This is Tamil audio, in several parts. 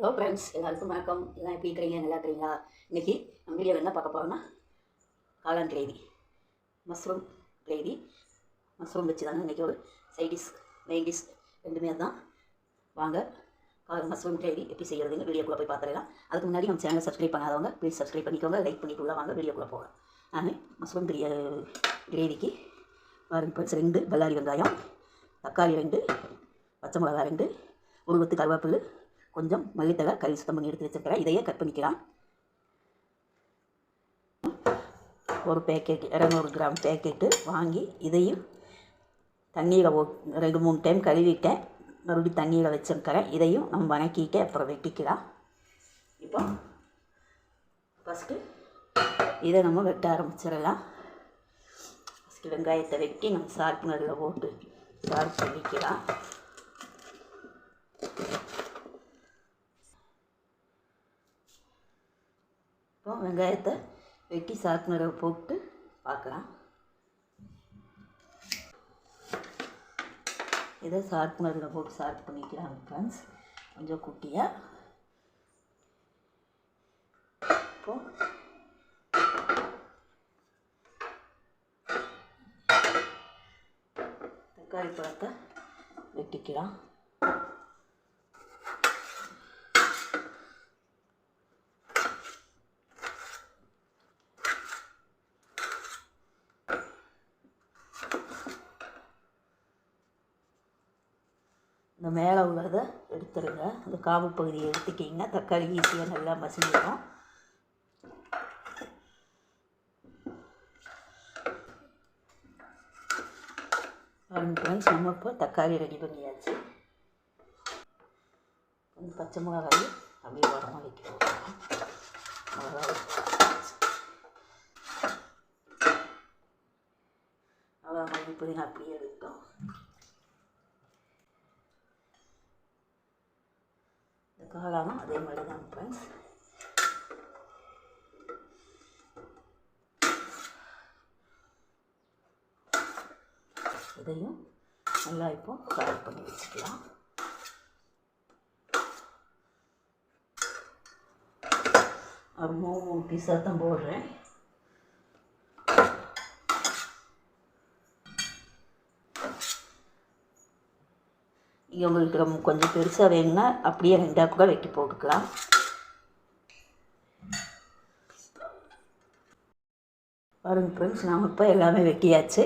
ஹலோ ஃப்ரெண்ட்ஸ் எல்லாருக்கும் வணக்கம். எல்லாம் எப்படி இருக்கிறீங்க? நல்லா இருக்கிறீங்களா? இன்றைக்கி நம்ம வீடியோவில் என்ன பார்க்க போகிறோம்னா காளான் கிரேவி மஷ்ரூம் கிரேவி மஷ்ரூம் வச்சு தாங்க இன்றைக்கி ஒரு சைடிஷ் மெயின் டிஷ் ரெண்டுமே தான் வாங்க கா- மஷ்ரூம் கிரேவி எப்படி செய்கிறதுன்னு வீடியோக்குள்ளே போய் பார்த்துடலாம். அதுக்கு முன்னாடி நம்ம சேனலை சப்ஸ்கிரைப் பண்ணாதவங்க ப்ளீஸ் சப்ஸ்கிரைப் பண்ணிக்கோங்க. லைக் பண்ணிட்டு உள்ள வாங்க வீடியோக்குள்ளே போகலாம். நான் மஷ்ரூம் கிரியா கிரேவிக்கு பாருங்க ரெண்டு பல்லாரி வெங்காயம் தக்காளி ரெண்டு பச்சை மிளகாய் ரெண்டு ஒரு கொத்து கருவேப்பிலை கொஞ்சம் மல்லித்தலை கறி சுத்தம் பண்ணி எடுத்து வச்சிருக்கிறேன் இதையே கட் பண்ணிக்கலாம். ஒரு பேக்கெட் இரநூறு கிராம் பேக்கெட்டு வாங்கி இதையும் தண்ணியில் ஓ ரெண்டு மூணு டைம் கழுவிட்டேன் மறுபடியும் தண்ணியில் வச்சுருக்கிறேன் இதையும் நம்ம வணக்கிட்டு அப்புறம் வெட்டிக்கலாம். இப்போ ஃபஸ்ட்டு இதை நம்ம வெட்ட ஆரம்பிச்சிடலாம். ஃபஸ்ட்டு வெங்காயத்தை வெட்டி நம்ம ஷார்ப்னரில் போட்டு ஷார்ப் பண்ணிக்கலாம். வெங்காயத்தை வெட்டி சாத்துனரை போட்டு பார்க்கலாம். இதை சாத்துனரில் போட்டு ஷார்ப் பண்ணிக்கலாம் ஃப்ரெண்ட்ஸ் கொஞ்சம் குட்டியாக இப்போ தக்காளி பழத்தை வெட்டிக்கலாம். இந்த மேலே உள்ளதை எடுத்துருங்க. அந்த காவு பகுதியை எடுத்துக்கிங்க. தக்காளி ஈஸியாக நல்லா மசிஞ்சிடும். பாருங்க ஃப்ரெண்ட்ஸ் நம்ம இப்போ தக்காளி ரெடி பண்ணியாச்சு. கொஞ்சம் பச்சை மிளகாய் அப்படியே உரமாக வைக்கிறோம் மிளகாய் அவ்வளோ மல்லி புதினா அப்படியே எடுத்தோம் இந்த காளானும் அதே மாதிரி தான் ஃப்ரெண்ட்ஸ் இதையும் நல்லா இப்போ ஃப்ரை பண்ணி வச்சுக்கலாம். ஒரு மூணு மூணு பீஸாக தான் போடுறேன். நீங்கள் உங்களுக்கு கொஞ்சம் பெருசாக வேணும்னா அப்படியே ரெண்டாக கூட வெட்டி போட்டுக்கலாம். பாருங்க ஃப்ரெண்ட்ஸ் நாம் இப்போ எல்லாமே வெட்டியாச்சு.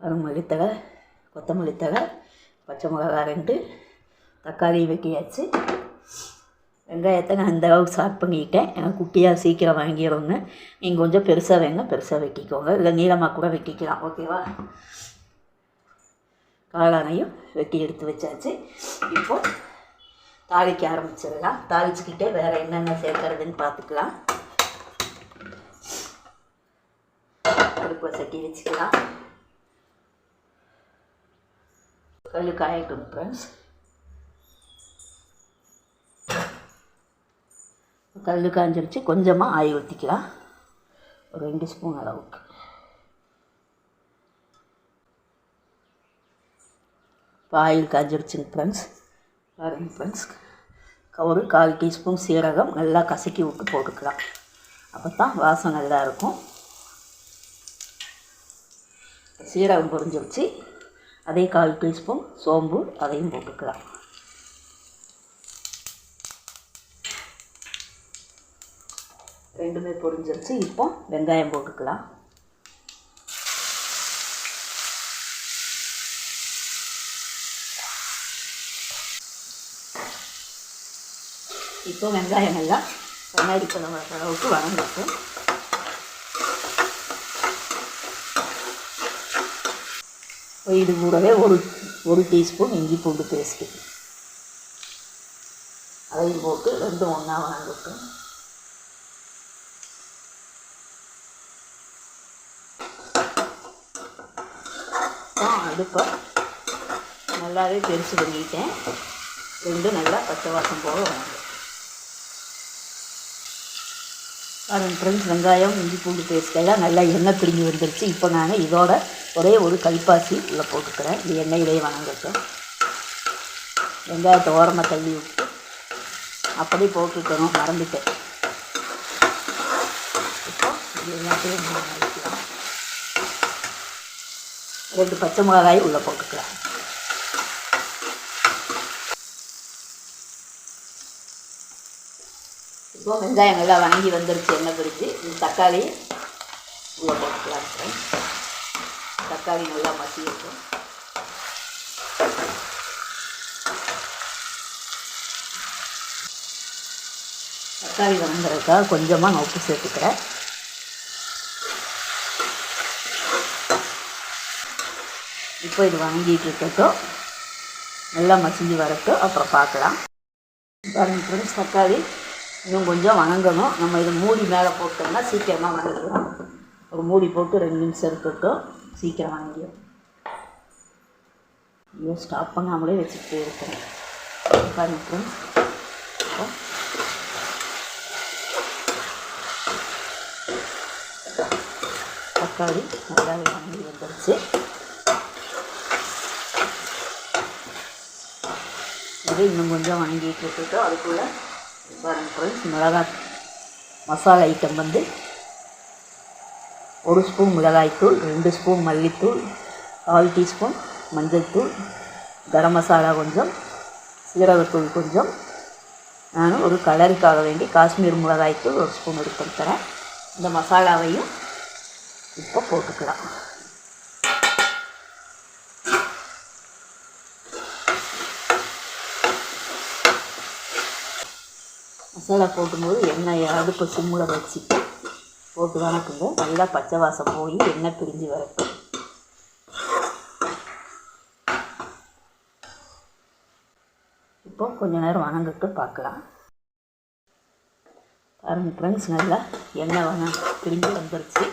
பாருங்க மல்லித்தழை கொத்தமல்லி தழை பச்சை மிளகா ரெண்டு தக்காளி வெட்டியாச்சு. வெங்காயத்தை நான் இந்த அளவுக்கு ஷார்ட் பண்ணிக்கிட்டேன் எனக்கு குட்டியாக சீக்கிரம் வாங்கிடுவோங்க நீங்கள் கொஞ்சம் பெருசாக வேணுங்க பெருசாக வெட்டிக்கோங்க. இல்லை நீளமாக கூட வெட்டிக்கலாம். ஓகேவா காளானையும் வெட்டி எடுத்து வச்சாச்சு. இப்போ தாளிக்க ஆரம்பிச்சிடலாம். தாளிச்சுக்கிட்டே வேறு என்னென்ன சேர்க்கறதுன்னு பார்த்துக்கலாம். அடுப்பில் சட்டி வச்சுக்கலாம். கல் காயட்டும் ஃப்ரெண்ட்ஸ் கல் காஞ்சிருச்சு. கொஞ்சமாக ஆய் ஊற்றிக்கலாம் ஒரு ரெண்டு ஸ்பூன் அளவுக்கு. ஆயில் காஞ்சிருச்சுங்க ஃப்ரெண்ட்ஸ் பாருங்க ஃப்ரெண்ட்ஸ் ஒரு கால் டீஸ்பூன் சீரகம் நல்லா கசக்கி விட்டு போட்டுக்கலாம். அப்போ தான் வாசம் நல்லா இருக்கும். சீரகம் பொரிஞ்சிருச்சு அதே கால் டீஸ்பூன் சோம்பு அதையும் போட்டுக்கலாம். ரெண்டுமே பொரிஞ்சிருச்சு இப்போ வெங்காயம் போட்டுக்கலாம். இப்போ வெங்காயம் எல்லாம் கண்ணாடி பழம் அளவுக்கு வளர்ந்துருக்கும் இது கூடவே ஒரு ஒரு டீஸ்பூன் இஞ்சி பூண்டு பேஸ்ட்டு அதையும் போட்டு ரெண்டும் ஒன்றா வளர்ந்துருக்கும் அடுப்பை நல்லாவே பெருசு பண்ணிக்கிட்டேன் ரெண்டும் நல்லா பச்சை வாசம் போக வாங்க பாருங்க ஃப்ரெண்ட்ஸ் வெங்காயம் இஞ்சி பூண்டு பேஸ்ட் எல்லாம் நல்லா எண்ணெய் பிரிஞ்சு வந்துருச்சு. இப்போ நான் இதோட ஒரே ஒரு கல்பாசி உள்ளே போட்டுக்கிறேன். இது எண்ணெயிலேயே வணங்கட்டும். வெங்காயத்தை ஓரமாக தள்ளி விட்டு அப்படி போட்டுக்கணும். மறந்துட்டேன். இப்போ இது எல்லாத்தையும் ரெண்டு பச்சை மிளகாய் உள்ளே போட்டுக்கலாம். இப்போ வெங்காயம் நல்லா வணங்கி வந்துருச்சு எண்ணெய் பிரித்து தக்காளி. உள்ள போட்டுக்கலாம் தக்காளி நல்லா மசியிருக்கும் தக்காளி வணங்குறதுக்காக கொஞ்சமாக நான் உப்பு சேர்த்துக்கிறேன். இப்போ இது வணங்கிட்டு இருக்கட்டும். நல்லா மசிஞ்சு வரட்டும். அப்புறம் பார்க்கலாம். பாருங்க ஃப்ரெண்ட்ஸ் தக்காளி. இன்னும் கொஞ்சம் வணங்கணும். நம்ம இதை மூடி மேலே போட்டோம்னா சீக்கிரமாக வணங்கிடும் ஒரு மூடி போட்டு ரெண்டு நிமிஷம் இருக்கட்டும். சீக்கிரம் வணங்கிடும் ஐயோ ஸ்டாப் பண்ணாமலே வச்சுக்கிட்டே இருக்கிறேன் பாருங்க தக்காளி நல்லா வாங்கி வந்துருச்சு. இது இன்னும் கொஞ்சம் வணங்கிட்டு இருக்கட்டும். அதுக்குள்ளே பாருங்க ஃப்ரெண்ட்ஸ் மிளகாய் மசாலா ஐட்டம் வந்து ஒரு ஸ்பூன் மிளகாய்த்தூள் ரெண்டு ஸ்பூன் மல்லித்தூள் கால் டீஸ்பூன் மஞ்சள் தூள் கரம் மசாலா கொஞ்சம் சீரகத்தூள் கொஞ்சம். நான் ஒரு கலருக்காக வேண்டி காஷ்மீர் மிளகாய்த்தூள் ஒரு ஸ்பூன் எடுத்து தரேன் இந்த மசாலாவையும் இப்போ போட்டுக்கலாம். மசாலா போட்டும்போது எண்ணெய் அடுப்பு சிம்மில் வச்சுட்டு போட்டு வணக்குங்க. நல்லா பச்சை வாசம் போய் எண்ணெய் பிரிஞ்சு வரட்டும். இப்போ கொஞ்சம் நேரம் வணங்கிட்டு பார்க்கலாம். பாருங்க ஃப்ரெண்ட்ஸ் நல்லா எண்ணெய் வண பிரிஞ்சு வந்துருச்சு.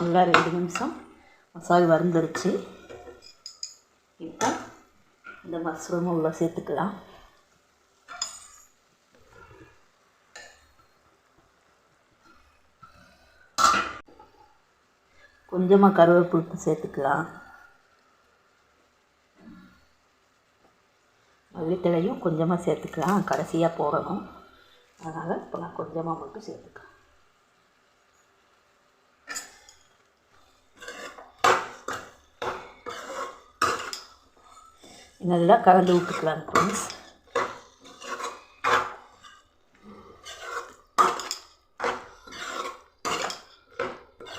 நல்லா ரெண்டு நிமிஷம் மசாலா வறுந்துருச்சு. இப்போ இந்த மஷ்ரூமை உள்ளே சேர்த்துக்கலாம். கொஞ்சமாக கருவேப்பிலுப்பு சேர்த்துக்கலாம். மல்லித்தழையும் கொஞ்சமாக சேர்த்துக்கலாம். கடைசியாக போடணும். அதனால் இப்போ நான் கொஞ்சமாக மட்டும் சேர்த்துக்கலாம். நல்லா கலந்து விட்டுக்கலாம் ஃப்ரெண்ட்ஸ்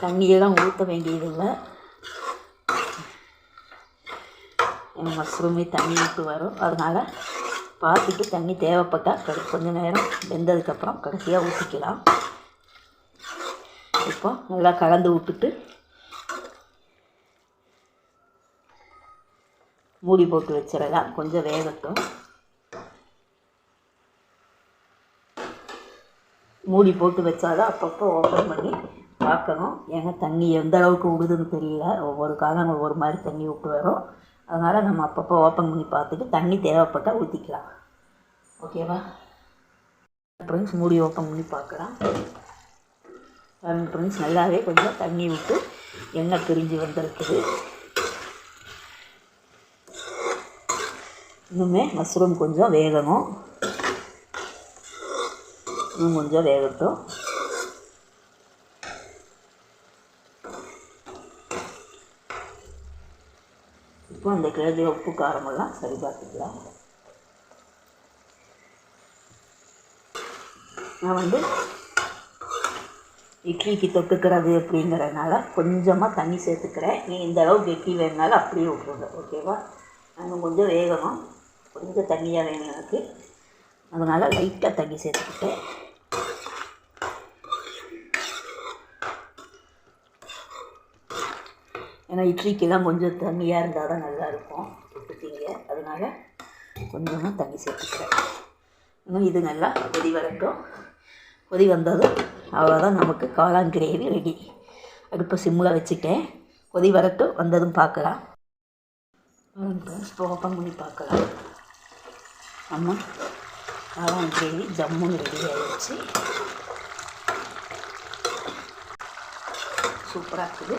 தண்ணியெல்லாம் ஊற்ற வேண்டியதில்லை. எனக்கு மஷ்ரூமே தண்ணி விட்டு வரும். அதனால் பார்த்துட்டு தண்ணி தேவைப்பட்டால் கடை கொஞ்ச நேரம் வெந்ததுக்கப்புறம் கடைசியாக ஊற்றிக்கலாம் இப்போ நல்லா கலந்து விட்டுட்டு மூடி போட்டு வச்சிடலாம் கொஞ்சம் வேகட்டும். மூடி போட்டு வச்சாதான் அப்பப்போ ஓப்பன் பண்ணி பார்க்கணும். ஏன்னா தண்ணி எந்த அளவுக்கு விடுதுன்னு தெரியல. ஒவ்வொரு காலம் ஒவ்வொரு மாதிரி தண்ணி விட்டு வரும். அதனால் நம்ம அப்பப்போ ஓப்பன் பண்ணி பார்த்துட்டு தண்ணி தேவைப்பட்டால் ஊற்றிக்கலாம் ஓகேவா ஃப்ரெண்ட்ஸ் மூடி ஓப்பன் பண்ணி பார்க்கலாம். ஃப்ரெண்ட்ஸ் நல்லாவே கொஞ்சம் தண்ணி விட்டு எண்ணெய் பிரிஞ்சு வந்திருக்குது. இன்னுமே மஷ்ரூம் கொஞ்சம் வேகணும். இன்னும் கொஞ்சம் வேகட்டும். இப்போ அந்த கிழக்கு உப்பு காரமெல்லாம் சரி பார்த்துக்கலாம். நான் வந்து இட்லிக்கு தொட்டுக்கிறது அப்படிங்கிறதுனால கொஞ்சமாக தண்ணி சேர்த்துக்கிறேன். நீ இந்த அளவுக்கு இட்லி வேணுனாலும் அப்படியே விட்ருங்க ஓகேவா நாங்கள் கொஞ்சம் வேகணும். கொஞ்சம் தண்ணியாக வேணும் எனக்கு அதனால் லைட்டாக தண்ணி சேர்த்துக்கிட்டேன் ஏன்னா இட்லிக்கெல்லாம் கொஞ்சம் தண்ணியாக இருந்தால் தான் நல்லாயிருக்கும் தொட்டுட்டீங்க அதனால் கொஞ்சமாக தண்ணி சேர்த்துக்கிறேன். இன்னும் இது நல்லா கொதி வரட்டும். கொதி வந்ததும் அவ்வளோதான் நமக்கு காளான் கிரேவி ரெடி அடுப்பை சிம்மில் வச்சுட்டேன். கொதி வரட்டும். வந்ததும் பார்க்கலாம். இப்போ ஓப்பன் பண்ணி பார்க்கலாம். நம்ம காளான் கிரேவி ஜம்முன்னு ரெடி ஆகிடுச்சு சூப்பராக இருக்குது.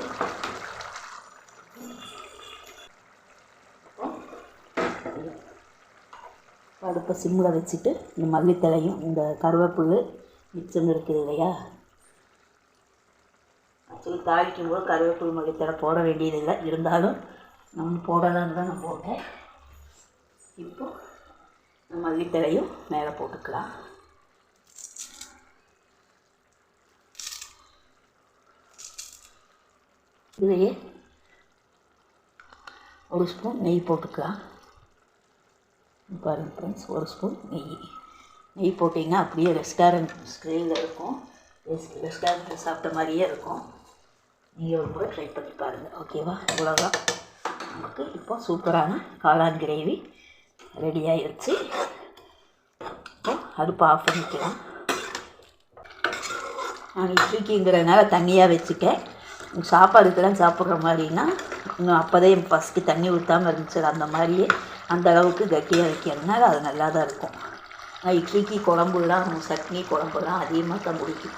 அடுப்பை சிம்மில் வச்சுட்டு இந்த மல்லித்தலையும் இந்த கருவேப்பிள்ளு மிச்சம் இருக்குது இல்லையா? ஆக்சுவலி தாளிக்கும் போது கருவேப்பிள்ளு மல்லித்தலை போட வேண்டியதில்லை. இருந்தாலும் நம்ம போடலான்னு தான் நான் போட்டேன். இந்த மல்லித்தலையும் மேலே போட்டுக்கலாம். இதுலேயே ஒரு ஸ்பூன் நெய் போட்டுக்கலாம். பாருங்கள் ஃப்ரெண்ட்ஸ் ஒரு ஸ்பூன் நெய். நெய் போட்டிங்கன்னா அப்படியே ரெஸ்டாரண்ட் ஸ்டைலில் இருக்கும். ரெஸ்டாரண்ட்டில் சாப்பிட்ட மாதிரியே இருக்கும். நீங்கள் ஒரு முறை ட்ரை பண்ணி பாருங்கள் ஓகேவா அவ்வளோதான் நமக்கு இப்போ சூப்பரான காளான் கிரேவி ரெடி ஆயிடுச்சு அடுப்பு ஆஃப் பண்ணிக்கலாம் நான் இட்லிக்குங்கிறதுனால தண்ணியாக வச்சுட்டேன் சாப்பாடுக்கெல்லாம் சாப்பிட்ற மாதிரின்னா இன்னும் அப்போதே ஃபஸ்ட்டு தண்ணி ஊற்றாமல் இருந்துச்சு அந்த மாதிரியே அந்த அளவுக்கு கட்டியாக வைக்கிறதுனால அது நல்லா தான் இருக்கும். ஆனால் இட்லிக்கு குழம்புலாம் சட்னி குழம்புலாம் அதிகமாக தான் பிடிக்கும்.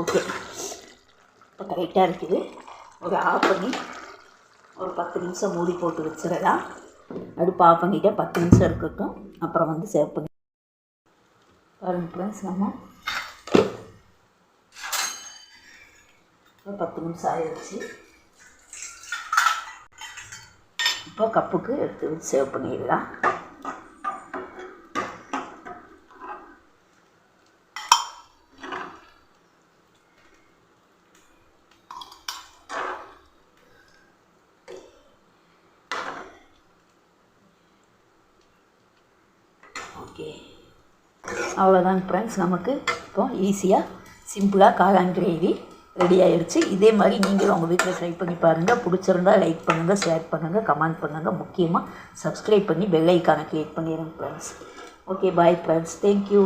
ஓகே இப்போ கரெக்டாக இருக்குது. ஒரு ஆஃப் பண்ணி ஒரு பத்து நிமிஷம் மூடி போட்டு வச்சிடலாம். அடுப்பு ஆஃப் பண்ணிவிட்டு பத்து நிமிஷம் இருக்கட்டும். அப்புறம் வந்து சேவ் பண்ணி பாருங்க ஃப்ரெண்ட்ஸ் நம்ம இப்போ பத்து நிமிஷம் ஆயிடுச்சு. இப்போ கப்புக்கு எடுத்து வச்சு சேவ் பண்ணிடலாம் ஓகே. அவ்வளோதாங்க ஃப்ரெண்ட்ஸ் நமக்கு இப்போ ஈஸியாக சிம்பிளாக காளான் கிரேவி ரெடி ஆயிடுச்சு. இதே மாதிரி நீங்களும் உங்கள் வீட்டில் ட்ரை பண்ணி பாருங்கள் பிடிச்சிருந்தா லைக் பண்ணுங்கள் ஷேர் பண்ணுங்கள் கமெண்ட் பண்ணுங்கள் முக்கியமாக சப்ஸ்கிரைப் பண்ணி பெல் ஐக்கானை கிளிக் பண்ணிடுங்க friends okay bye friends thank you